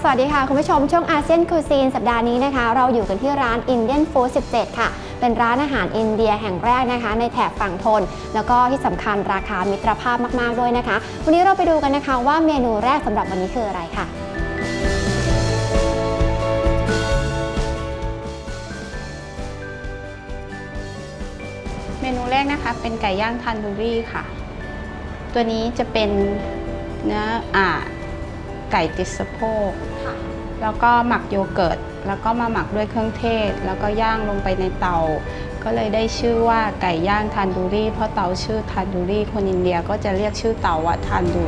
สวัสดีค่ะ คุณผู้ชมช่วงอาเซียนคูซีนสัปดาห์นี้นะคะ เราอยู่กันที่ร้าน Indian Food 17 ค่ะ เป็นร้านอาหารอินเดียแห่งแรกนะคะ ในแถบฝั่งทน แล้วก็ที่สำคัญราคามิตรภาพมากๆด้วยนะคะ วันนี้เราไปดูกันนะคะว่าเมนูแรกสำหรับวันนี้คืออะไรค่ะเมนูแรกนะคะเป็นไก่ย่างทันดูรี่ค่ะ ตัวนี้จะเป็นเนื้ออ่า ไก่ติดสะโพกแล้วก็หมักโยเกิร์ตแล้วก็มาหมักด้วยเครื่องเทศ แล้วก็ย่างลงไปในเตา ก็เลยได้ชื่อว่าไก่ย่างทันดูรี่เพราะเตาชื่อทันดูรี่คนอินเดียก็จะเรียกชื่อเตาว่าทันดู